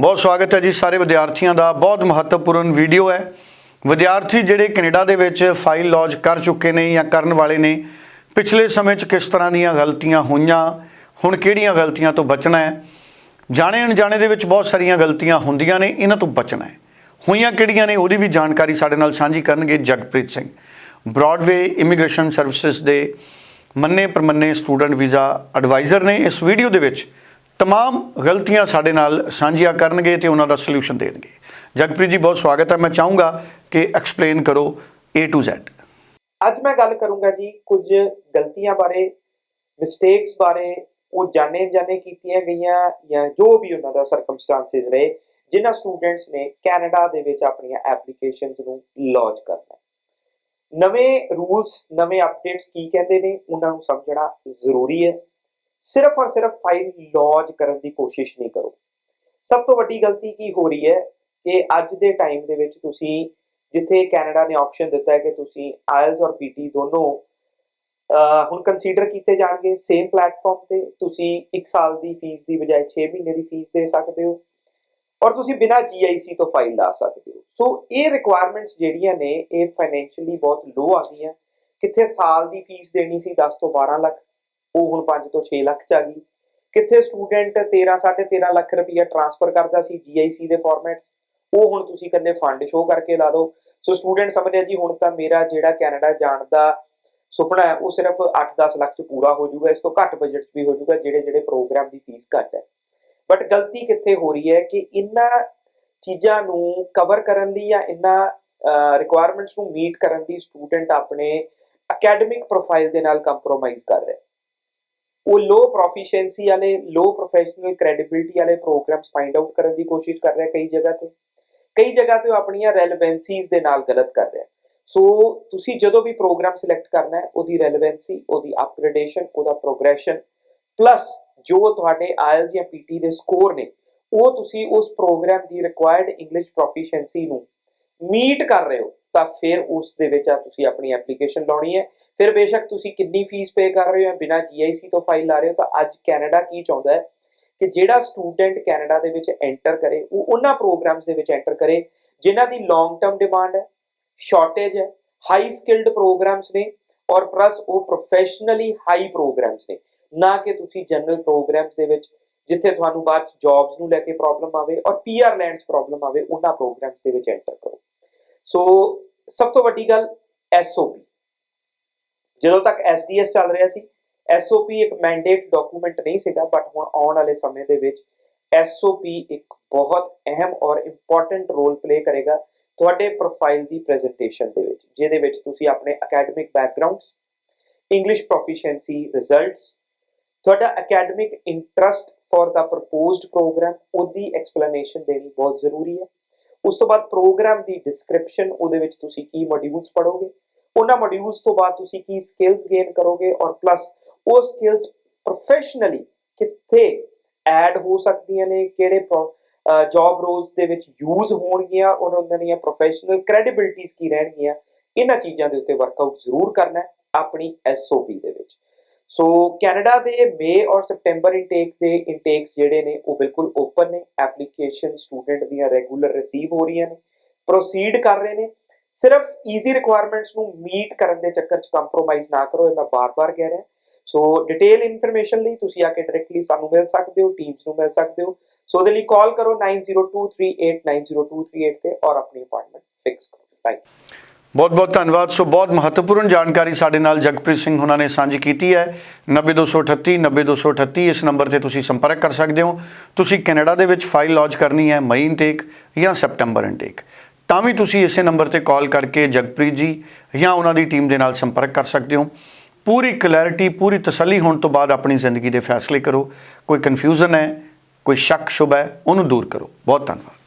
ਬਹੁਤ ਸਵਾਗਤ ਹੈ ਜੀ ਸਾਰੇ ਵਿਦਿਆਰਥੀਆਂ ਦਾ। ਬਹੁਤ ਮਹੱਤਵਪੂਰਨ ਵੀਡੀਓ ਹੈ। ਵਿਦਿਆਰਥੀ ਜਿਹੜੇ ਕੈਨੇਡਾ ਦੇ ਵਿੱਚ ਫਾਈਲ ਲੌਂਚ ਕਰ ਚੁੱਕੇ ਨੇ ਜਾਂ ਕਰਨ ਵਾਲੇ ਨੇ, ਪਿਛਲੇ ਸਮੇਂ 'ਚ ਕਿਸ ਤਰ੍ਹਾਂ ਦੀਆਂ ਗਲਤੀਆਂ ਹੋਈਆਂ, ਹੁਣ ਕਿਹੜੀਆਂ ਗਲਤੀਆਂ ਤੋਂ ਬਚਣਾ ਹੈ? ਜਾਣੇ ਅਣਜਾਣੇ ਦੇ ਵਿੱਚ ਬਹੁਤ ਸਾਰੀਆਂ ਗਲਤੀਆਂ ਹੁੰਦੀਆਂ ਨੇ, ਇਹਨਾਂ ਤੋਂ ਬਚਣਾ ਹੈ। ਹੋਈਆਂ ਕਿਹੜੀਆਂ ਨੇ, ਉਹਦੀ ਵੀ ਜਾਣਕਾਰੀ ਸਾਡੇ ਨਾਲ ਸਾਂਝੀ ਕਰਨਗੇ Jagpreet Singh. Broadway immigration services ਦੇ ਮੰਨੇ ਪ੍ਰਮੰਨੇ ਸਟੂਡੈਂਟ ਵੀਜ਼ਾ ਐਡਵਾਈਜ਼ਰ ਨੇ ਇਸ ਵੀਡੀਓ ਦੇ ਵਿੱਚ तमाम ਗਲਤੀਆਂ ਸਾਡੇ ਨਾਲ ਸਾਂਝੀਆਂ ਕਰਨਗੇ ਤੇ ਉਹਨਾਂ ਦਾ ਸੋਲੂਸ਼ਨ ਦੇਣਗੇ ਜਗਪ੍ਰੀਤ ਜੀ ਬਹੁਤ ਸਵਾਗਤ ਹੈ ਮੈਂ ਚਾਹੂੰਗਾ ਕਿ ਐਕਸਪਲੇਨ ਕਰੋ A to Z ਅੱਜ ਮੈਂ ਗੱਲ ਕਰੂੰਗਾ ਜੀ ਕੁਝ ਗਲਤੀਆਂ ਬਾਰੇ ਮਿਸਟੇਕਸ ਬਾਰੇ ਉਹ ਜਾਣੇ ਜਾਣੇ ਕੀਤੀਆਂ ਗਈਆਂ ਜਾਂ ਜੋ ਵੀ ਉਹਨਾਂ ਦਾ ਸਰਕਮਸਟੈਂਸਸ ਰਹੇ ਜਿਨ੍ਹਾਂ ਸਟੂਡੈਂਟਸ ਨੇ ਕੈਨੇਡਾ ਦੇ ਵਿੱਚ ਆਪਣੀਆਂ ਐਪਲੀਕੇਸ਼ਨਸ ਨੂੰ ਲਾਂਚ ਕਰਨਾ ਹੈ। ਨਵੇਂ ਰੂਲਸ ਨਵੇਂ ਅਪਡੇਟਸ ਕੀ ਕਹਿੰਦੇ ਨੇ ਉਹਨਾਂ ਨੂੰ ਸਮਝਣਾ ਜ਼ਰੂਰੀ ਹੈ ਸਿਰਫ ਔਰ ਸਿਰਫ ਫਾਈਲ ਲਾਂਚ ਕਰਨ ਦੀ ਕੋਸ਼ਿਸ਼ ਨਹੀਂ ਕਰੋ। ਸਭ ਤੋਂ ਵੱਡੀ ਗਲਤੀ ਕੀ ਹੋ ਰਹੀ ਹੈ ਕਿ ਅੱਜ ਦੇ ਟਾਈਮ ਦੇ ਵਿੱਚ ਤੁਸੀਂ ਜਿੱਥੇ ਕੈਨੇਡਾ ਨੇ ਆਪਸ਼ਨ ਦਿੱਤਾ ਹੈ ਕਿ ਤੁਸੀਂ ਆਇਲਸ ਔਰ ਪੀਟੀ ਦੋਨੋਂ ਹੁਣ ਕੰਸੀਡਰ ਕੀਤੇ ਜਾਣਗੇ ਸੇਮ ਪਲੇਟਫਾਰਮ ਤੇ, ਤੁਸੀਂ 1 ਸਾਲ ਦੀ ਫੀਸ ਦੀ ਬਜਾਏ 6 ਮਹੀਨੇ ਦੀ ਫੀਸ ਦੇ ਸਕਦੇ ਹੋ ਔਰ ਤੁਸੀਂ ਬਿਨਾਂ GIC ਤੋਂ ਫਾਈਲ ਲਾ ਸਕਦੇ ਹੋ। ਸੋ ਇਹ ਰਿਕੁਆਇਰਮੈਂਟਸ ਜਿਹੜੀਆਂ ਨੇ, ਇਹ ਫਾਈਨੈਂਸ਼ੀਅਲੀ ਬਹੁਤ ਲੋ ਆ ਗਈਆਂ। ਕਿੱਥੇ ਸਾਲ ਦੀ ਫੀਸ ਦੇਣੀ ਸੀ 10 ਤੋਂ 12 ਲੱਖ ਉਹ ਹੁਣ 5 ਤੋਂ 6 ਲੱਖ ਚ ਆ ਗਈ। ਕਿੱਥੇ ਸਟੂਡੈਂਟ 13 13.5 ਲੱਖ ਰੁਪਇਆ ਟ੍ਰਾਂਸਫਰ ਕਰਦਾ ਸੀ GIC ਦੇ ਫਾਰਮੈਟ ਉਹ ਹੁਣ ਤੁਸੀਂ ਕਹਿੰਦੇ ਫੰਡ ਸ਼ੋ ਕਰਕੇ ਲਾ ਦਿਓ। ਸੋ ਸਟੂਡੈਂਟ ਸਮਝਿਆ ਜੀ, ਹੁਣ ਤਾਂ ਮੇਰਾ ਜਿਹੜਾ ਕੈਨੇਡਾ ਜਾਣ ਦਾ ਸੁਪਨਾ ਹੈ, ਉਹ ਸਿਰਫ 8-10 ਲੱਖ ਚ ਪੂਰਾ ਹੋ ਜਾਊਗਾ। ਇਸ ਤੋਂ ਘੱਟ ਬਜਟ 'ਚ ਵੀ ਹੋ ਜਾਊਗਾ, ਜਿਹੜੇ ਜਿਹੜੇ ਪ੍ਰੋਗਰਾਮ ਦੀ ਫੀਸ ਘੱਟ ਹੈ। ਬਟ ਗਲਤੀ ਕਿੱਥੇ ਹੋ ਰਹੀ ਹੈ ਕਿ ਇਹਨਾਂ ਚੀਜ਼ਾਂ ਨੂੰ ਕਵਰ ਕਰਨ ਲਈ ਜਾਂ ਇਹਨਾਂ ਰਿਕੁਆਇਰਮੈਂਟਸ ਨੂੰ ਮੀਟ ਕਰਨ ਲਈ ਸਟੂਡੈਂਟ ਆਪਣੇ ਅਕੈਡਮਿਕ ਪ੍ਰੋਫਾਈਲ ਦੇ ਨਾਲ ਕੰਪਰੋਮਾਈਜ਼ ਕਰ ਰਿਹਾ। ਹੈ ਉਹ ਲੋ ਪ੍ਰੋਫੀਸ਼ੀਐਂਸੀ ਵਾਲੇ ਲੋ ਪ੍ਰੋਫੈਸ਼ਨਲ ਕ੍ਰੈਡੀਬਿਲਟੀ ਵਾਲੇ ਪ੍ਰੋਗਰਾਮਸ ਫਾਈਂਡ ਆਊਟ ਕਰਨ ਦੀ ਕੋਸ਼ਿਸ਼ ਕਰ ਰਿਹਾ ਕਈ ਜਗ੍ਹਾ ਤੇ। ਕਈ ਜਗ੍ਹਾ ਤੇ ਉਹ ਆਪਣੀਆਂ ਰੈਲੇਵੈਂਸੀਜ਼ ਦੇ ਨਾਲ ਗਲਤ ਕਰ ਰਿਹਾ। ਸੋ ਤੁਸੀਂ ਜਦੋਂ ਵੀ ਪ੍ਰੋਗਰਾਮ ਸਿਲੈਕਟ ਕਰਨਾ ਹੈ, ਉਹਦੀ ਰੈਲੇਵੈਂਸੀ ਉਹਦੀ ਅਪਗ੍ਰੇਡੇਸ਼ਨ ਉਹਦਾ ਪ੍ਰੋਗਰੈਸ਼ਨ ਪਲੱਸ ਜੋ ਤੁਹਾਡੇ ਆਇਲਸ ਜਾਂ ਪੀਟੀ ਦੇ ਸਕੋਰ ਨੇ, ਉਹ ਤੁਸੀਂ ਉਸ ਪ੍ਰੋਗਰਾਮ ਦੀ ਰਿਕੁਆਇਰਡ ਇੰਗਲਿਸ਼ ਪ੍ਰੋਫੀਸ਼ੀਐਂਸੀ ਨੂੰ ਮੀਟ ਕਰ ਰਹੇ ਹੋ, ਤਾਂ ਫਿਰ ਉਸ ਦੇ ਵਿੱਚ ਆ ਤੁਸੀਂ ਆਪਣੀ ਐਪਲੀਕੇਸ਼ਨ ਲਾਉਣੀ ਹੈ। ਫਿਰ ਬੇਸ਼ੱਕ ਤੁਸੀਂ ਕਿੰਨੀ ਫੀਸ ਪੇ ਕਰ ਰਹੇ ਹੋ ਬਿਨਾਂ GIC ਤੋਂ ਫਾਈਲ ਲਾ ਰਹੇ ਹੋ, ਤਾਂ ਅੱਜ ਕੈਨੇਡਾ ਕੀ ਚਾਹੁੰਦਾ ਹੈ ਕਿ ਜਿਹੜਾ ਸਟੂਡੈਂਟ ਕੈਨੇਡਾ ਦੇ ਵਿੱਚ ਐਂਟਰ ਕਰੇ, ਉਹ ਉਹਨਾਂ ਪ੍ਰੋਗਰਾਮਸ ਦੇ ਵਿੱਚ ਐਂਟਰ ਕਰੇ ਜਿਨ੍ਹਾਂ ਦੀ ਲੌਂਗ ਟਰਮ ਡਿਮਾਂਡ ਹੈ ਸ਼ਾਰਟੇਜ ਹੈ ਹਾਈ ਸਕਿਲਡ ਪ੍ਰੋਗਰਾਮਸ ਨੇ ਔਰ ਪਲੱਸ ਉਹ ਪ੍ਰੋਫੈਸ਼ਨਲੀ ਹਾਈ ਪ੍ਰੋਗਰਾਮਸ ਨੇ। ਨਾ ਕਿ ਤੁਸੀਂ ਜਨਰਲ ਪ੍ਰੋਗਰਾਮਸ ਦੇ ਵਿੱਚ ਜਿੱਥੇ ਤੁਹਾਨੂੰ ਬਾਅਦ ਚ ਜੌਬਸ ਨੂੰ ਲੈ ਕੇ ਪ੍ਰੋਬਲਮ ਆਵੇ ਔਰ ਪੀਆਰ ਲੈਂਡ 'ਚ ਪ੍ਰੋਬਲਮ ਆਵੇ, ਉਹਨਾਂ ਪ੍ਰੋਗਰਾਮਸ ਦੇ ਵਿੱਚ ਐਂਟਰ ਕਰੋ। ਸੋ ਸਭ ਤੋਂ ਵੱਡੀ ਗੱਲ ਐਸਓਪੀ ਜਦੋਂ ਤੱਕ ਐਸਡੀਐਸ ਚੱਲ ਰਿਹਾ ਸੀ ਐਸਓਪੀ ਇੱਕ ਮੈਂਡੇਟ ਡਾਕੂਮੈਂਟ ਨਹੀਂ ਸੀਗਾ ਬਟ ਹੁਣ ਆਉਣ ਵਾਲੇ ਸਮੇਂ ਦੇ ਵਿੱਚ ਐਸਓਪੀ ਇੱਕ ਬਹੁਤ ਅਹਿਮ ਔਰ ਇੰਪੋਰਟੈਂਟ ਰੋਲ ਪਲੇ ਕਰੇਗਾ ਤੁਹਾਡੇ ਪ੍ਰੋਫਾਈਲ ਦੀ ਪ੍ਰੈਜੈਂਟੇਸ਼ਨ ਦੇ ਵਿੱਚ, ਜਿਹਦੇ ਵਿੱਚ ਤੁਸੀਂ ਆਪਣੇ academic backgrounds English proficiency results ਤੁਹਾਡਾ ਅਕੈਡਮਿਕ ਇੰਟਰਸਟ ਫॉर ਦਾ ਪ੍ਰਪੋਜ਼ਡ ਪ੍ਰੋਗਰਾਮ ਉਹਦੀ ਐਕਸਪਲੇਨੇਸ਼ਨ ਦੇਣੀ ਬਹੁਤ ਜ਼ਰੂਰੀ ਹੈ। ਉਸ ਤੋਂ ਬਾਅਦ ਪ੍ਰੋਗਰਾਮ ਦੀ ਡਿਸਕ੍ਰਿਪਸ਼ਨ ਉਹਦੇ ਵਿੱਚ ਤੁਸੀਂ ਕੀ ਮੋਡਿਊਲਸ ਪੜੋਗੇ ਉਹਨਾਂ ਮੋਡਿਊਲਸ ਤੋਂ ਬਾਅਦ ਤੁਸੀਂ ਕੀ ਸਕਿੱਲਸ ਗੇਨ ਕਰੋਗੇ ਔਰ ਪਲੱਸ ਉਹ ਸਕਿੱਲਸ ਪ੍ਰੋਫੈਸ਼ਨਲੀ ਕਿੱਥੇ ਐਡ ਹੋ ਸਕਦੀਆਂ ਨੇ, ਕਿਹੜੇ ਜੌਬ ਰੋਲਸ ਦੇ ਵਿੱਚ ਯੂਜ਼ ਹੋਣਗੀਆਂ, ਔਰ ਉਹਨਾਂ ਦੀਆਂ ਪ੍ਰੋਫੈਸ਼ਨਲ ਕ੍ਰੈਡੀਬਿਲਟੀਜ਼ ਕੀ ਰਹਿਣਗੀਆਂ, ਇਹਨਾਂ ਚੀਜ਼ਾਂ ਦੇ ਉੱਤੇ ਵਰਕਆਊਟ ਜ਼ਰੂਰ ਕਰਨਾ ਹੈ ਆਪਣੀ ਐਸਓਪੀ ਦੇ ਵਿੱਚ। ਸੋ ਕੈਨੇਡਾ ਦੇ ਮੇ ਔਰ ਸਪਟੈਂਬਰ ਇਨਟੇਕ ਦੇ ਇਨਟੇਕਸ ਜਿਹੜੇ ਨੇ, ਉਹ ਬਿਲਕੁਲ ਓਪਨ ਨੇ। ਐਪਲੀਕੇਸ਼ਨ ਸਟੂਡੈਂਟ ਦੀਆਂ ਰੈਗੂਲਰ ਰਿਸੀਵ ਹੋ ਰਹੀਆਂ ਨੇ। ਪ੍ਰੋਸੀਡ ਕਰ ਰਹੇ ਨੇ। ਸਿਰਫ ਈਜ਼ੀ ਰਿਕੁਆਇਰਮੈਂਟਸ ਨੂੰ ਮੀਟ ਕਰਨ ਦੇ ਚੱਕਰ 'ਚ ਕੰਪਰੋਮਾਈਜ਼ ਨਾ ਕਰੋ, ਇਹ ਮੈਂ ਬਾਰ-ਬਾਰ ਕਹਿ ਰਿਹਾ। ਸੋ ਡਿਟੇਲ ਇਨਫੋਰਮੇਸ਼ਨ ਲਈ ਤੁਸੀਂ ਆ ਕੇ ਡਾਇਰੈਕਟਲੀ ਸਾਨੂੰ ਮਿਲ ਸਕਦੇ ਹੋ ਟੀਮਸ ਨੂੰ ਮਿਲ ਸਕਦੇ ਹੋ। ਸੋ ਉਹਦੇ ਲਈ ਕਾਲ ਕਰੋ 9023890238 ਤੇ ਔਰ ਆਪਣੀ ਅਪਾਇੰਟਮੈਂਟ ਫਿਕਸ ਕਰੋ। ਥੈਂਕ ਬਹੁਤ ਬਹੁਤ ਧੰਨਵਾਦ। ਸੋ, ਬਹੁਤ ਮਹੱਤਵਪੂਰਨ ਜਾਣਕਾਰੀ ਸਾਡੇ ਨਾਲ ਜਗਪ੍ਰੀਤ ਸਿੰਘ ਉਹਨਾਂ ਨੇ ਸਾਂਝੀ ਕੀਤੀ ਹੈ। 90238 90238 ਇਸ ਨੰਬਰ ਤੇ ਤੁਸੀਂ ਸੰਪਰਕ ਕਰ ਸਕਦੇ ਹੋ। ਤੁਸੀਂ ਕੈਨੇਡਾ ਦੇ ਵਿੱਚ ਫਾਈਲ ਲੌਂਚ ਕਰਨੀ ਹੈ ਮਈ ਇਨਟੇਕ ਜਾਂ ਸਪਟੈਂਬਰ ਇਨਟੇਕ ਤਾਂ ਵੀ ਤੁਸੀਂ ਇਸੇ ਨੰਬਰ ਤੇ ਕਾਲ ਕਰਕੇ ਜਗਪ੍ਰੀਤ ਜੀ ਜਾਂ ਉਹਨਾਂ ਦੀ ਟੀਮ ਦੇ ਨਾਲ ਸੰਪਰਕ ਕਰ ਸਕਦੇ ਹੋ। ਪੂਰੀ ਕਲੈਰਿਟੀ ਪੂਰੀ ਤਸੱਲੀ ਹੋਣ ਤੋਂ ਬਾਅਦ ਆਪਣੀ ਜ਼ਿੰਦਗੀ ਦੇ ਫੈਸਲੇ ਕਰੋ। ਕੋਈ ਕਨਫਿਊਜ਼ਨ ਹੈ, ਕੋਈ ਸ਼ੱਕ ਸ਼ੁਬਾ ਹੈ, ਉਹਨੂੰ ਦੂਰ ਕਰੋ। ਬਹੁਤ ਧੰਨਵਾਦ।